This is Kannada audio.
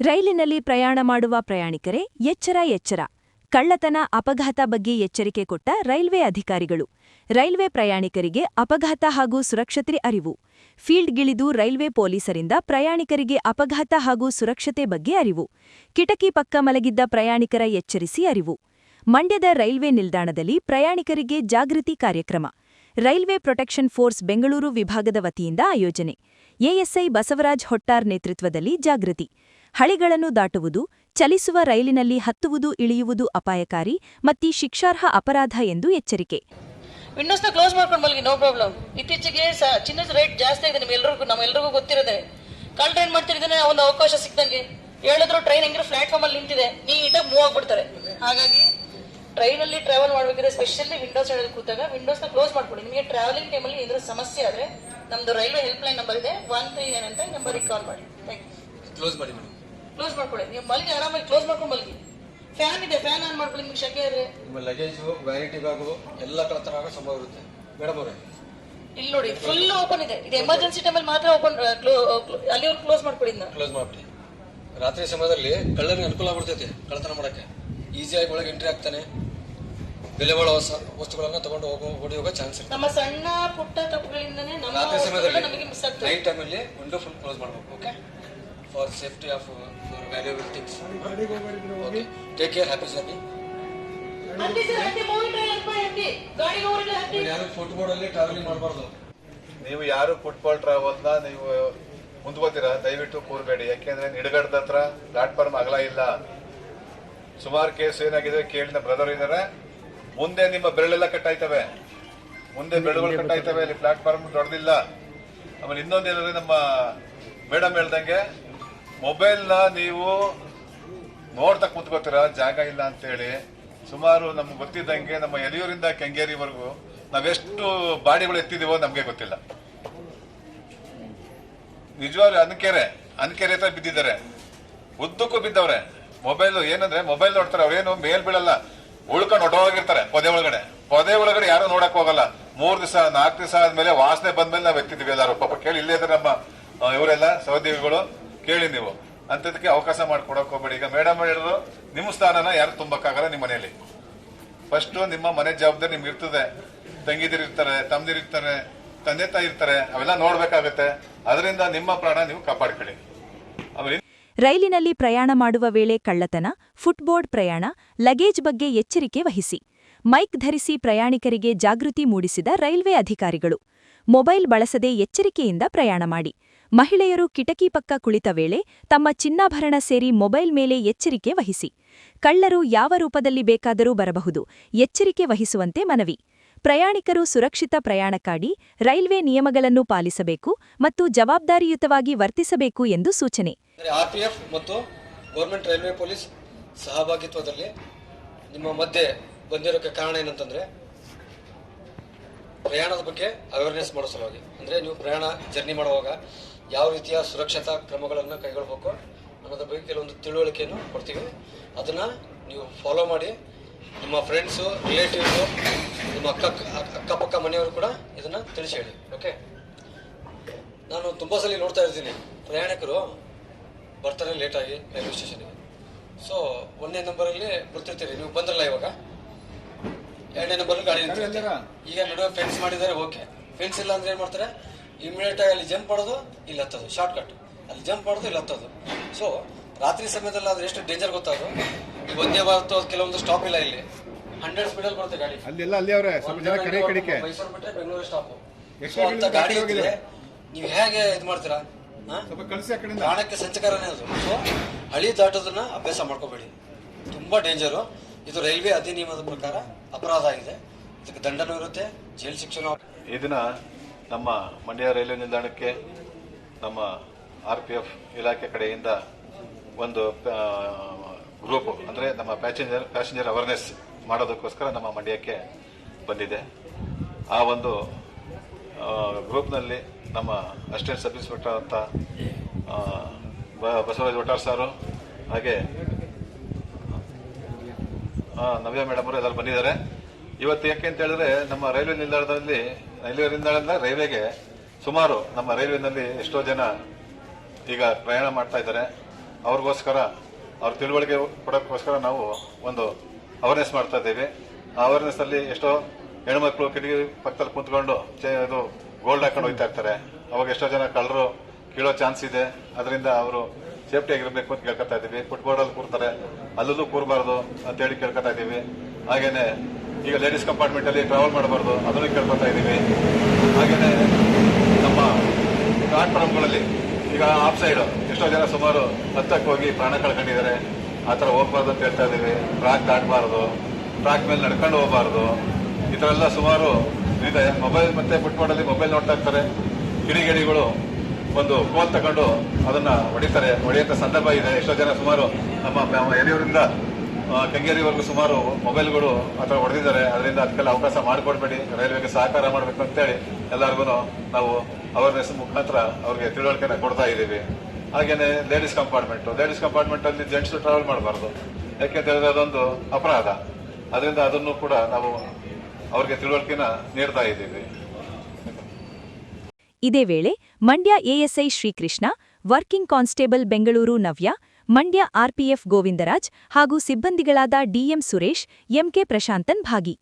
ರೈಲಿನಲ್ಲಿ ಪ್ರಯಾಣ ಮಾಡುವ ಪ್ರಯಾಣಿಕರೇ, ಎಚ್ಚರ ಎಚ್ಚರ. ಕಳ್ಳತನ, ಅಪಘಾತ ಬಗ್ಗೆ ಎಚ್ಚರಿಕೆ ಕೊಟ್ಟ ರೈಲ್ವೆ ಅಧಿಕಾರಿಗಳು. ರೈಲ್ವೆ ಪ್ರಯಾಣಿಕರಿಗೆ ಅಪಘಾತ ಹಾಗೂ ಸುರಕ್ಷತೆ ಅರಿವು. ಫೀಲ್ಡ್ಗಿಳಿದು ರೈಲ್ವೆ ಪೊಲೀಸರಿಂದ ಪ್ರಯಾಣಿಕರಿಗೆ ಅಪಘಾತ ಹಾಗೂ ಸುರಕ್ಷತೆ ಬಗ್ಗೆ ಅರಿವು. ಕಿಟಕಿ ಪಕ್ಕ ಮಲಗಿದ್ದ ಪ್ರಯಾಣಿಕರ ಎಚ್ಚರಿಸಿ ಅರಿವು. ಮಂಡ್ಯದ ರೈಲ್ವೆ ನಿಲ್ದಾಣದಲ್ಲಿ ಪ್ರಯಾಣಿಕರಿಗೆ ಜಾಗೃತಿ ಕಾರ್ಯಕ್ರಮ. ರೈಲ್ವೆ ಪ್ರೊಟೆಕ್ಷನ್ ಫೋರ್ಸ್ ಬೆಂಗಳೂರು ವಿಭಾಗದ ವತಿಯಿಂದ ಆಯೋಜನೆ. ಎಎಸ್ಐ ಬಸವರಾಜ್ ಹೊಟ್ಟಾರ್ ನೇತೃತ್ವದಲ್ಲಿ ಜಾಗೃತಿ. ಹಳಿಗಳನ್ನು ದಾಟುವುದು ಚಲಿಸುವ ರೈಲಿನಲ್ಲಿ ಹತ್ತುವುದು ಇಳಿಯುವುದು ಅಪಾಯಕಾರಿ ಮತ್ತು ಶಿಕ್ಷಾರ್ಹ ಅಪರಾಧ ಎಂದು ಎಚ್ಚರಿಕೆ. ವಿಂಡೋಸ್ನ ಕ್ಲೋಸ್ ಮಾಡ್ಕೊಂಡು ಮಲಗಿ ನೋ ಪ್ರಾಬ್ಲಮ್ ಇತ್ತೀಚೆಗೆ ಸ ಚಿನ್ನದ ರೇಟ್ ಜಾಸ್ತಿ ಆಗಿದೆ ನಿಮ್ಮೆಲ್ಲರಿಗೂ ನಮ್ಮೆಲ್ಲರಿಗೂ ಗೊತ್ತಿರೋದೆ. ಕಳ್ಳ ಏನ್ ಮಾಡ್ತಿದ್ದಾನೆ ಒಂದು ಅವಕಾಶ ಸಿಕ್ಕದಂಗೆ ಹೇಳಿದ್ರು ಟ್ರೈನ್ ಹೆಂಗಿರೋ ಪ್ಲಾಟ್ಫಾರ್ಮ್ ಅಲ್ಲಿ ನಿಂತಿದೆ ನೀಟಾಗಿ ಮೂವ್ ಆಗ್ಬಿಡ್ತಾರೆ. ಹಾಗಾಗಿ ಟ್ರೈನ್ ಅಲ್ಲಿ ಟ್ರಾವೆಲ್ ಮಾಡಬೇಕಾದ್ರೆ ಸ್ಪೆಷಲಿ ವಿಂಡೋಸ್ ಹೇಳೋದು ಕೂತಾಗ ವಿಂಡೋಸ್ನ ನ ಕ್ಲೋಸ್ ಮಾಡ್ಕೊಡಿ ನಿಮಗೆ ಟ್ರಾವೆಲಿಂಗ್ ಟೈಮಲ್ಲಿ ಏನಾದ್ರು ಸಮಸ್ಯೆ ಆದ್ರೆ ನಮ್ಮದು ರೈಲ್ವೆ ಹೆಲ್ಪ್ ಲೈನ್ ನಂಬರ್ ಇದೆ ಒನ್ ತ್ರೀ ನೈನ್ ಅಂತ ನಂಬರಿಗೆ ಕಾಲ್ ಮಾಡಿ. ಥ್ಯಾಂಕ್ ಯು ಕ್ಲೋಸ್ ಮಾಡಿ ಮೇಡಮ್. ಕ್ಲೋಸ್ ಮಾಡ್ಕೊಳ್ಳಿ ನೀವು ಮಲಗಿ ಆರಾಮಾಗಿ ಕ್ಲೋಸ್ ಮಾಡ್ಕೊಂಡು ಮಲಗಿ. ಫ್ಯಾನ್ ಇದೆ ಫ್ಯಾನ್ ಆನ್ ಮಾಡ್ಕೊಳ್ಳಿ ನಿಮ್ಗೆ ಶಕೆ ಇದ್ರೆ ನಿಮ್ಮ ಲಗೇಜು ವ್ಯಾನಿಟಿ ಬ್ಯಾಗು ಎಲ್ಲ ಕಳತರ ಆಗೋ ಸಂಭವ ಇರುತ್ತೆ. ಮೇಡಮ್ ಅವರೇ ಇಲ್ಲಿ ನೋಡಿ ಫುಲ್ ಓಪನ್ ಇದೆ. ಇದು ಎಮರ್ಜೆನ್ಸಿ ಟೈಮಲ್ಲಿ ಮಾತ್ರ ಓಪನ್ ಅಲ್ಲಿವರೆಗೆ ಕ್ಲೋಸ್ ಮಾಡ್ಕೊಳ್ಳಿ ಇದನ್ನ. ಕ್ಲೋಸ್ ಮಾಡ್ಬಿಡಿ. ರಾತ್ರಿ ಸಮಯದಲ್ಲಿ ಕಳ್ಳರಿಗೆ ಅನುಕೂಲ ಆಗ್ಬಿಡ್ತೈತೆ ಕಳ್ಳತನ ಮಾಡಕ್ಕೆ. ಈಸಿಯಾಗಿ ಒಳಗೆ ಎಂಟ್ರಿ ಆಗ್ತಾನೆ. ಬೆಲೆ ಹೊಸ ವಸ್ತುಗಳನ್ನ ತಗೊಂಡು ಹೋಗೋ ಓಡಿ ಹೋಗೋ ಚಾನ್ಸ್ ಇರುತ್ತೆ. ನಮ್ಮ ಸಣ್ಣ ಪುಟ್ಟ ತಪ್ಪುಗಳಿಂದನೇ ನಮ್ಮ ರಾತ್ರಿ ಸಮಯದಲ್ಲಿ ನಮಗೆ ಮಿಸ್ ಆಗ್ತದೆ ನೈಟ್ ಟೈಮಲ್ಲಿ ವಿಂಡೋ ಫುಲ್ ಕ್ಲೋಸ್ ಮಾಡ್ಬೇಕು okay for safety of valuable things valuable things. Okay. Take care. Happy ಹತ್ತಿ ಯಾರು ಫುಟ್ಬೋರ್ಡ್ ಅಲ್ಲಿ ಟ್ರಾವೆಲಿಂಗ್ ಮಾಡಬಾರ್ದು. ನೀವು ಯಾರು ಫುಟ್ಬಾಲ್ ಟ್ರಾವೆಲ್ನ ನೀವು ಮುಂದ್ಕೋತೀರಾ? ದಯವಿಟ್ಟು ಕೂರಬೇಡಿ. ಯಾಕೆಂದ್ರೆ ನಿಡಗಡದ ಹತ್ರ ಪ್ಲಾಟ್ಫಾರ್ಮ್ ಅಗಲ ಇಲ್ಲ. ಸುಮಾರು ಕೇಸ್ ಏನಾಗಿದೆ ಕೇಳಿದ ನಮ್ಮ ಬ್ರದರ್ ಇದ್ದಾರೆ ಮುಂದೆ ನಿಮ್ಮ ಬೆರಳೆಲ್ಲ ಕಟ್ಟಾಯ್ತವೆ. ಮುಂದೆ ಬೆರಳುಗಳು ಕಟ್ಟಾಯ್ತವೆ. ಅಲ್ಲಿ ಪ್ಲಾಟ್ಫಾರ್ಮ್ ದೊಡ್ಡದಿಲ್ಲ ಆಮೇಲೆ ಇನ್ನೊಂದು ಏನಂದ್ರೆ ನಮ್ಮ ಮೇಡಮ್ ಹೇಳ್ದಂಗೆ ಮೊಬೈಲ್ನ ನೀವು ನೋಡ್ತಾ ಕುತ್ಕೋತೀರ ಜಾಗ ಇಲ್ಲ ಅಂತೇಳಿ. ಸುಮಾರು ನಮ್ಗೆ ಗೊತ್ತಿದ್ದಂಗೆ ನಮ್ಮ ಯಲಿಯೂರಿಂದ ಕೆಂಗೇರಿವರೆಗೂ ನಾವೆಷ್ಟು ಬಾಡಿಗಳು ಎತ್ತಿದೀವೋ ನಮಗೆ ಗೊತ್ತಿಲ್ಲ. ನಿಜವಾಗ್ಲೂ ಅನ್ಕೆರೆ ಅನ್ಕೆರೆ ಹತ್ರ ಬಿದ್ದಿದ್ದಾರೆ. ಉದ್ದಕ್ಕೂ ಬಿದ್ದವ್ರೆ. ಮೊಬೈಲ್ ಏನಂದ್ರೆ, ಮೊಬೈಲ್ ನೋಡ್ತಾರೆ, ಅವ್ರೇನು ಮೇಲ್ ಬೀಳಲ್ಲ. ಉಳ್ಕೊಂಡು ಹೊಟ್ಟೋಗಿರ್ತಾರೆ ಪೊದೆ ಒಳಗಡೆ. ಪೊದೆ ಒಳಗಡೆ ಯಾರು ನೋಡಕ್ ಹೋಗಲ್ಲ. ಮೂರ್ ದಿವಸ, ನಾಲ್ಕು ದಿವಸ ಆದ್ಮೇಲೆ ವಾಸನೆ ಬಂದ್ಮೇಲೆ ನಾವ್ ಎತ್ತಿದ್ವಿ ಎಲ್ಲರೂ. ಪಾಪ ಕೇಳಿ ಇಲ್ಲೇ ಇದ್ರೆ ನಮ್ಮ ಇವರೆಲ್ಲ ಸಹೋದ್ಯೋಗಿಗಳು. ಕೇಳಿ ನೀವು. ಅಂತದಕ್ಕೆ ಅವಕಾಶ ಮಾಡ್ಕೊಡಕ್ ಹೋಗ್ಬೇಡಿ. ಈಗ ಮೇಡಮ್ ಹೇಳಿದ್ರು, ನಿಮ್ಮ ಸ್ಥಾನನ ಯಾರು ತುಂಬಕ್ಕಾಗಲ್ಲ ನಿಮ್ಮ ಮನೆಯಲ್ಲಿ. ಫಸ್ಟ್ ನಿಮ್ಮ ಮನೆ ಜವಾಬ್ದಾರಿ ನಿಮ್ಗೆ ಇರ್ತದೆ. ತಂಗಿದಿರು ಇರ್ತಾರೆ ತಮ್ಮದಿರು ಇರ್ತಾರೆ, ತಂದೆ ತಾಯಿ ಇರ್ತಾರೆ, ಅವೆಲ್ಲ ನೋಡ್ಬೇಕಾಗತ್ತೆ. ಅದರಿಂದ ನಿಮ್ಮ ಪ್ರಾಣ ನೀವು ಕಾಪಾಡ್ಕೊಳ್ಳಿ. ರೈಲಿನಲ್ಲಿ ಪ್ರಯಾಣ ಮಾಡುವ ವೇಳೆ ಕಳ್ಳತನ, ಫುಟ್ಬೋರ್ಡ್ ಪ್ರಯಾಣ, ಲಗೇಜ್ ಬಗ್ಗೆ ಎಚ್ಚರಿಕೆ ವಹಿಸಿ. ಮೈಕ್ ಧರಿಸಿ ಪ್ರಯಾಣಿಕರಿಗೆ ಜಾಗೃತಿ ಮೂಡಿಸಿದ ರೈಲ್ವೆ ಅಧಿಕಾರಿಗಳು. ಮೊಬೈಲ್ ಬಳಸದೆ ಎಚ್ಚರಿಕೆಯಿಂದ ಪ್ರಯಾಣ ಮಾಡಿ. ಮಹಿಳೆಯರು ಕಿಟಕಿ ಪಕ್ಕ ಕುಳಿತ ವೇಳೆ ತಮ್ಮ ಚಿನ್ನಾಭರಣ ಸೇರಿ ಮೊಬೈಲ್ ಮೇಲೆ ಎಚ್ಚರಿಕೆ ವಹಿಸಿ. ಕಳ್ಳರು ಯಾವ ರೂಪದಲ್ಲಿ ಬೇಕಾದರೂ ಬರಬಹುದು, ಎಚ್ಚರಿಕೆ ವಹಿಸುವಂತೆ ಮನವಿ. ಪ್ರಯಾಣಿಕರು ಸುರಕ್ಷಿತ ಪ್ರಯಾಣಕ್ಕಾಗಿ ರೈಲ್ವೆ ನಿಯಮಗಳನ್ನು ಪಾಲಿಸಬೇಕು ಮತ್ತು ಜವಾಬ್ದಾರಿಯುತವಾಗಿ ವರ್ತಿಸಬೇಕು ಎಂದು ಸೂಚನೆ. ಆರ್ಪಿಎಫ್ ಮತ್ತು ಗೌರ್ಮೆಂಟ್ ರೈಲ್ವೆ ಪೊಲೀಸ್ ಸಹಭಾಗಿತ್ವದಲ್ಲಿ ನಿಮ್ಮ ಮಧ್ಯೆ ಬಂದಿರೋಕ್ಕೆ ಕಾರಣ ಏನಂತಂದ್ರೆ, ಪ್ರಯಾಣದ ಬಗ್ಗೆ ಅವೇರ್ನೆಸ್ ಮಾಡೋ ಸಲುವಾಗಿ. ಅಂದ್ರೆ ನೀವು ಪ್ರಯಾಣ ಜರ್ನಿ ಮಾಡುವಾಗ ಯಾವ ರೀತಿಯ ಸುರಕ್ಷತಾ ಕ್ರಮಗಳನ್ನು ಕೈಗೊಳ್ಬೇಕು ಅನ್ನೋದ್ರ ಬಗ್ಗೆ ಕೆಲವೊಂದು ತಿಳುವಳಿಕೆಯನ್ನು ಕೊಡ್ತೀವಿ. ಅದನ್ನ ನೀವು ಫಾಲೋ ಮಾಡಿ. ನಿಮ್ಮ ಫ್ರೆಂಡ್ಸು ರಿಲೇಟಿವ್ಸು ನಿಮ್ಮ ಅಕ್ಕ ಅಕ್ಕಪಕ್ಕ ಮನೆಯವರು ಕೂಡ ಇದನ್ನ ತಿಳಿಸಿ ಹೇಳಿ ಓಕೆ ನಾನು ತುಂಬ ಸಲ ನೋಡ್ತಾ ಇರ್ತೀನಿ. ಪ್ರಯಾಣಿಕರು ಬರ್ತಾರೆ ಲೇಟಾಗಿ ರೈಲ್ವೆ ಸ್ಟೇಷನ್ಗೆ ಸೊ ಒಂದನೇ ನಂಬರಲ್ಲಿ ಬರ್ತಿರ್ತೀರಿ ನೀವು ಬಂದ್ರಲ್ಲ ಇವಾಗ? ಎರಡನೇ ನಂಬರ್ ಗಾಡಿ ಈಗ ನಡುವೆ ಫೆನ್ಸ್ ಮಾಡಿದ್ದಾರೆ ಓಕೆ ಫೆನ್ಸ್ ಇಲ್ಲ ಅಂದ್ರೆ ಏನ್ ಮಾಡ್ತಾರೆ? ಇಮಿಡಿಯೇಟ್ ಆಗಿ ಅಲ್ಲಿ ಜಂಪ್ ಮಾಡೋದು ಇಲ್ಲಿ ಹತ್ತೋದು ಶಾರ್ಟ್ ಕಟ್ ಅಲ್ಲಿ ಜಂಪ್ ಮಾಡೋದು ಇಲ್ಲಿ ಹತ್ತೋದು. ಸೊ ರಾತ್ರಿ ಸಮಯದಲ್ಲಿ ಆದ್ರೆ ಎಷ್ಟು ಡೇಂಜರ್ ಗೊತ್ತಾದ್ರು ಅದು? ಒಂದೇ ಭಾರತ ಕೆಲವೊಂದು ಸ್ಟಾಪ್ ಇಲ್ಲ ಇಲ್ಲಿ. ಹಂಡ್ರೆಡ್ ಸ್ಪೀಡಲ್ಲಿ ಬರುತ್ತೆ ಗಾಡಿ. ಅಲ್ಲೆಲ್ಲ ಅಲ್ಲಿ ಅವರೇ ಸ್ವಲ್ಪ ಜನ ಕಡೆ ಕಡೆಗೆ. ಮೈಸೂರು ಬಿಟ್ಟರೆ ಬೆಂಗಳೂರು ಸ್ಟಾಪ್ ಎಷ್ಟೋ ಅಂತ ಗಾಡಿ ಹೋಗಿದೆ. ಇದ್ರೆ ನೀವು ಹೇಗೆ ಇದು ಮಾಡ್ತೀರಾ? ಸ್ವಲ್ಪ ಕಳಿಸಿ ಆ ಕಡೆಯಿಂದ. ಪ್ರಾಣಕ್ಕೆ ಸಂಚಕಾರನೇ ಅದು. ಸೊ ಹಳಿ ದಾಟೋದನ್ನ ಅಭ್ಯಾಸ ಮಾಡ್ಕೋಬೇಡಿ. ತುಂಬಾ ಡೇಂಜರು ಇದು ರೈಲ್ವೆ ಅಧಿನಿಯಮದ ಪ್ರಕಾರ ಅಪರಾಧ ಆಗಿದೆ. ಇದಕ್ಕೆ ದಂಡನೂ ಇರುತ್ತೆ ಜೈಲು ಶಿಕ್ಷಣ ಈ ದಿನ ನಮ್ಮ ಮಂಡ್ಯ ರೈಲ್ವೆ ನಿಲ್ದಾಣಕ್ಕೆ ನಮ್ಮ ಆರ್ ಪಿ ಎಫ್ ಇಲಾಖೆ ಕಡೆಯಿಂದ ಒಂದು ಗ್ರೂಪ್ ಅಂದರೆ ನಮ್ಮ ಪ್ಯಾಸೆಂಜರ್ ಪ್ಯಾಸೆಂಜರ್ ಅವೇರ್ನೆಸ್ ಮಾಡೋದಕ್ಕೋಸ್ಕರ ನಮ್ಮ ಮಂಡ್ಯಕ್ಕೆ ಬಂದಿದೆ. ಆ ಒಂದು ಗ್ರೂಪ್ನಲ್ಲಿ ನಮ್ಮ ಅಸಿಸ್ಟೆಂಟ್ ಸಬ್ ಇನ್ಸ್ಪೆಕ್ಟರ್ ಅಂತ ಬಸವರಾಜ್ ಒಟ್ಟಾರ್ ಸಾರು, ಹಾಗೆ ನವ್ಯ ಮೇಡಮ್ ಅವರು ಎಲ್ಲರೂ ಬಂದಿದ್ದಾರೆ. ಇವತ್ತು ಯಾಕೆ ಅಂತ ಹೇಳಿದ್ರೆ, ನಮ್ಮ ರೈಲ್ವೆ ನಿಲ್ದಾಣದಲ್ಲಿ, ರೈಲ್ವೆ ನಿಲ್ದಾಣದಿಂದ ರೈಲ್ವೆಗೆ ಸುಮಾರು ನಮ್ಮ ರೈಲ್ವೆನಲ್ಲಿ ಎಷ್ಟೋ ಜನ ಈಗ ಪ್ರಯಾಣ ಮಾಡ್ತಾ ಇದ್ದಾರೆ. ಅವ್ರಿಗೋಸ್ಕರ, ಅವ್ರ ತಿಳುವಳಿಕೆ ಕೊಡೋಕ್ಕೋಸ್ಕರ ನಾವು ಒಂದು ಅವೇರ್ನೆಸ್ ಮಾಡ್ತಾ ಇದ್ದೀವಿ. ಆ ಅವೇರ್ನೆಸ್ ಅಲ್ಲಿ ಎಷ್ಟೋ ಹೆಣ್ಮಕ್ಳು ಕಿಟಕಿ ಪಕ್ಕದಲ್ಲಿ ಕುಂತ್ಕೊಂಡು ಚೇ, ಇದು ಗೋಲ್ಡ್ ಹಾಕೊಂಡು ಹೋಗ್ತಾ ಇರ್ತಾರೆ. ಅವಾಗ ಎಷ್ಟೋ ಜನ ಕಳ್ಳರು ಕೀಳೋ ಚಾನ್ಸ್ ಇದೆ. ಅದರಿಂದ ಅವರು ಸೇಫ್ಟಿ ಆಗಿರ್ಬೇಕು ಅಂತ ಕೇಳ್ಕೊತಾ ಇದ್ದೀವಿ. ಫುಟ್ಬಾಲಲ್ಲಿ ಕೂರ್ತಾರೆ. ಅಲ್ಲೂ ಕೂರಬಾರ್ದು ಅಂತೇಳಿ ಕೇಳ್ಕೊತಾ ಇದ್ದೀವಿ. ಹಾಗೇನೆ ಈಗ ಲೇಡೀಸ್ ಕಂಪಾರ್ಟ್ಮೆಂಟ್ ಅಲ್ಲಿ ಟ್ರಾವೆಲ್ ಮಾಡಬಾರ್ದು, ಅದನ್ನು ಕೇಳ್ಕೊತಾ ಇದ್ದೀವಿ. ಹಾಗೆಯೇ ನಮ್ಮ ಪ್ಲಾಟ್ಫಾರ್ಮ್ಗಳಲ್ಲಿ ಈಗ ಆಫ್ ಸೈಡ್ ಎಷ್ಟೋ ಜನ ಸುಮಾರು ಹತ್ತಕ್ಕೆ ಹೋಗಿ ಪ್ರಾಣ ಕಳ್ಕೊಂಡಿದ್ದಾರೆ. ಆ ಥರ ಹೋಗ್ಬಾರ್ದು ಅಂತ ಹೇಳ್ತಾ ಇದ್ದೀವಿ. ಟ್ರಾಕ್ ದಾಟಬಾರ್ದು ಟ್ರಾಕ್ ಮೇಲೆ ನಡ್ಕೊಂಡು ಹೋಗಬಾರ್ದು. ಈ ಥರ ಎಲ್ಲ ಸುಮಾರು ಇದೆ ಮೊಬೈಲ್ ಮತ್ತೆ ಫುಟ್ಬಾಲಲ್ಲಿ ಮೊಬೈಲ್ ನೋಡ್ತಾ ಇರ್ತಾರೆ. ಕಿಡಿಗೇಡಿಗಳು ಒಂದು ಫೋನ್ ತಗೊಂಡು ಅದನ್ನ ಹೊಡಿತಾರೆ. ಹೊಡೆಯುವಂತ ಸಂದರ್ಭ ಇದೆ. ಎಷ್ಟೋ ಜನ ಸುಮಾರು ನಮ್ಮ ಹಿರಿಯೂರಿಂದ ಕೆಂಗೇರಿವರೆಗೂ ಸುಮಾರು ಮೊಬೈಲ್ಗಳು ಅಥವಾ ಹೊಡೆದಿದ್ದಾರೆ. ಅದರಿಂದ ಅದಕ್ಕೆಲ್ಲ ಅವಕಾಶ ಮಾಡಿಕೊಡ್ಬೇಡಿ. ರೈಲ್ವೆಗೆ ಸಹಕಾರ ಮಾಡಬೇಕು ಅಂತೇಳಿ ಎಲ್ಲರಿಗೂ ನಾವು ಅವೇರ್ನೆಸ್ ಮುಖಾಂತರ ಅವ್ರಿಗೆ ತಿಳುವಳಿಕೆನ ಕೊಡ್ತಾ ಇದ್ದೀವಿ. ಹಾಗೇನೆ ಲೇಡೀಸ್ ಕಂಪಾರ್ಟ್ಮೆಂಟ್ ಲೇಡೀಸ್ ಕಂಪಾರ್ಟ್ಮೆಂಟ್ ಅಲ್ಲಿ ಜೆಂಟ್ಸ್ ಟ್ರಾವೆಲ್ ಮಾಡಬಾರ್ದು. ಯಾಕೆ ಹೇಳಿದ್ರೆ ಅದೊಂದು ಅಪರಾಧ. ಅದರಿಂದ ಅದನ್ನು ಕೂಡ ನಾವು ಅವ್ರಿಗೆ ತಿಳುವಳಿಕೆನ ನೀಡ್ತಾ ಇದ್ದೀವಿ. ಇದೇ ವೇಳೆ Mandya ASI Shrikrishna, working constable Bengaluru Navya Mandya RPF Govindaraj ಹಾಗೂ ಸಿಬ್ಬಂದಿಗಳಾದ ಡಿಎಂ ಸುರೇಶ್ ಎಂಕೆ ಪ್ರಶಾಂತನ್ ಭಾಗಿ.